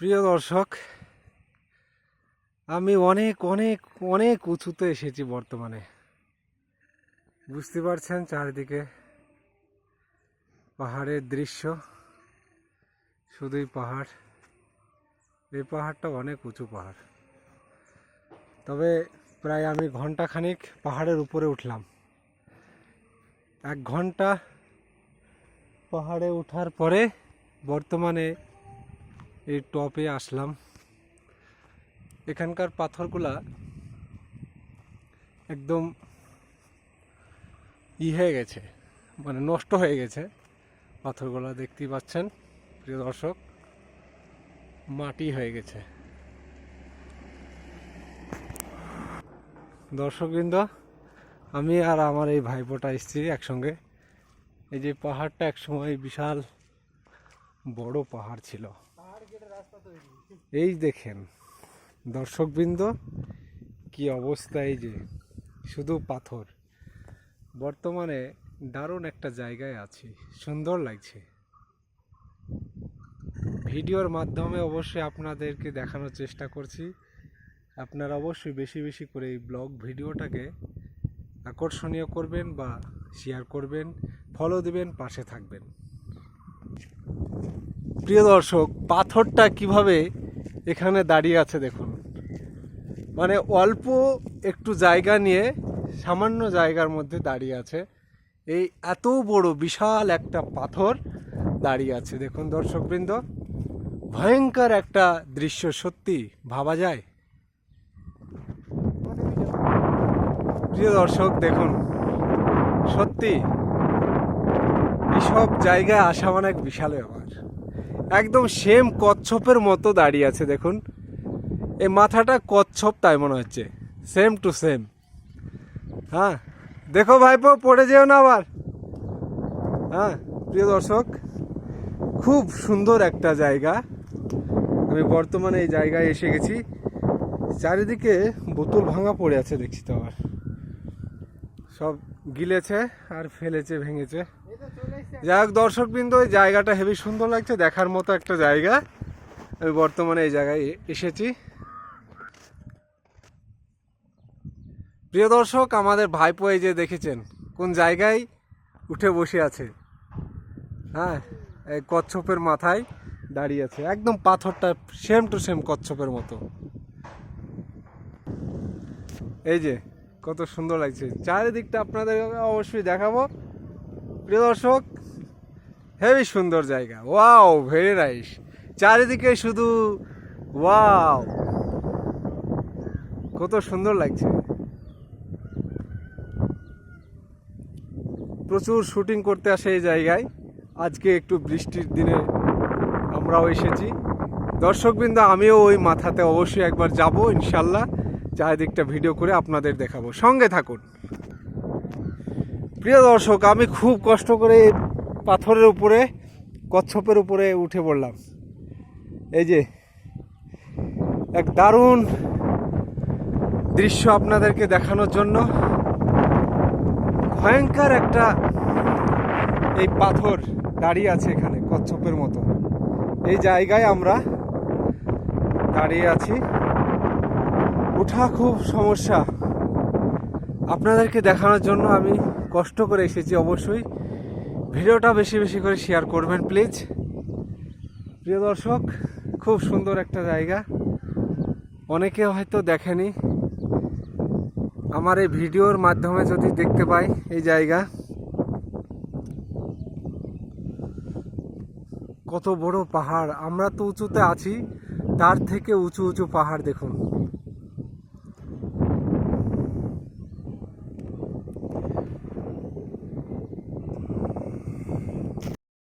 প্রিয় দর্শক, আমি অনেক অনেক অনেক উঁচুতে এসেছি বর্তমানে। বুঝতে পারছেন চারিদিকে পাহাড়ের দৃশ্য? শুধুই পাহাড়। এই পাহাড়টা অনেক উঁচু পাহাড়। তবে প্রায় আমি ঘন্টাখানিক পাহাড়ের উপরে উঠলাম। এক ঘণ্টা পাহাড়ে ওঠার পরে বর্তমানে এই টপে আসলাম। এখানকার পাথরগুলা একদম ই হয়ে গেছে মানে নষ্ট হয়ে গেছে। পাথরগুলা দেখতেই পাচ্ছেন, প্রিয় দর্শক, মাটি হয়ে গেছে। দর্শকবৃন্দ, আমি আর আমার এই ভাইপোটা এসেছি একসঙ্গে। এই যে পাহাড়টা একসময় বিশাল বড় পাহাড় ছিল। এই দেখেন, দর্শকবৃন্দ, কি অবস্থা এই যে, শুধু পাথর। বর্তমানে দারুণ একটা জায়গায় আছি, সুন্দর লাগছে। ভিডিওর মাধ্যমে অবশ্যই আপনাদেরকে দেখানোর চেষ্টা করছি। আপনারা অবশ্যই বেশি বেশি করে এই ব্লগ ভিডিওটাকে আকর্ষণীয় করবেন বা শেয়ার করবেন ফলো দিবেন, পাশে থাকবেন। প্রিয় দর্শক, পাথরটা কীভাবে এখানে দাঁড়িয়ে আছে দেখুন। মানে অল্প একটু জায়গা নিয়ে সামান্য জায়গার মধ্যে দাঁড়িয়ে আছে। এই এত বড়, বিশাল একটা পাথর দাঁড়িয়ে আছে। দেখুন দর্শকবৃন্দ, ভয়ঙ্কর একটা দৃশ্য, সত্যি ভাবা যায়? প্রিয় দর্শক, দেখুন, সত্যি, এসব জায়গায় আসা মানে এক বিশাল ব্যাপার। একদম সেম কচ্ছপের মতো দাঁড়িয়ে আছে, দেখুন। এই মাথাটা কচ্ছপ তাই মনে হচ্ছে। সেম টু সেম হ্যাঁ দেখো ভাইপো, পড়ে যেও না আবার। হ্যাঁ প্রিয় দর্শক, খুব সুন্দর একটা জায়গা। আমি বর্তমানে এই জায়গায় এসে গেছি। চারিদিকে বোতল ভাঙা পড়ে আছে, দেখছি তো আবার। সব গিলেছে আর ফেলেছে, ভেঙেছে। যাই হোক, দর্শকবৃন্দ, এই জায়গাটা হেবি সুন্দর লাগছে, দেখার মতো একটা জায়গা। আমি বর্তমানে এই জায়গায় এসেছি। প্রিয় দর্শক, আমাদের ভাইপো এই যে দেখেছেন, কোন জায়গায় উঠে বসে আছে? হ্যাঁ এই কচ্ছপের মাথায় দাঁড়িয়ে আছে। একদম পাথরটা সেম টু সেম কচ্ছপের মতো। এই যে, কত সুন্দর লাগছে। চারিদিকটা আপনাদের অবশ্যই দেখাবো। প্রিয় দর্শক হেবি সুন্দর জায়গা। Wow, very nice. চারিদিকে শুধু ওয়াও। কত সুন্দর লাগছে। প্রচুর শুটিং করতে আসে এই জায়গায়। আজকে একটু বৃষ্টির দিনে আমরাও এসেছি। দর্শকবৃন্দ, আমিও ওই মাথাতে অবশ্যই একবার যাব, ইনশাল্লাহ। চারিদিকটা ভিডিও করে আপনাদের দেখাবো। সঙ্গে থাকুন। প্রিয় দর্শক, আমি খুব কষ্ট করে পাথরের উপরে, কচ্ছপের উপরে উঠে পড়লাম। এই যে, এক দারুণ দৃশ্য আপনাদেরকে দেখানোর জন্য। ভয়ঙ্কর একটা এই পাথর দাঁড়িয়ে আছে এখানে, কচ্ছপের মতো। এই জায়গায় আমরা দাঁড়িয়ে আছি। ওঠা খুব সমস্যা। আপনাদেরকে দেখানোর জন্য আমি কষ্ট করে এসেছি অবশ্যই। ভিডিওটা বেশি বেশি করে শেয়ার করবেন প্লিজ প্রিয় দর্শক, খুব সুন্দর একটা জায়গা। অনেকে হয়তো দেখেনি। আমার এই ভিডিওর মাধ্যমে যদি দেখতে পাই এই জায়গা, কত বড় পাহাড়। আমরা তো উঁচুতে আছি, তার থেকে উঁচু উঁচু পাহাড় দেখুন।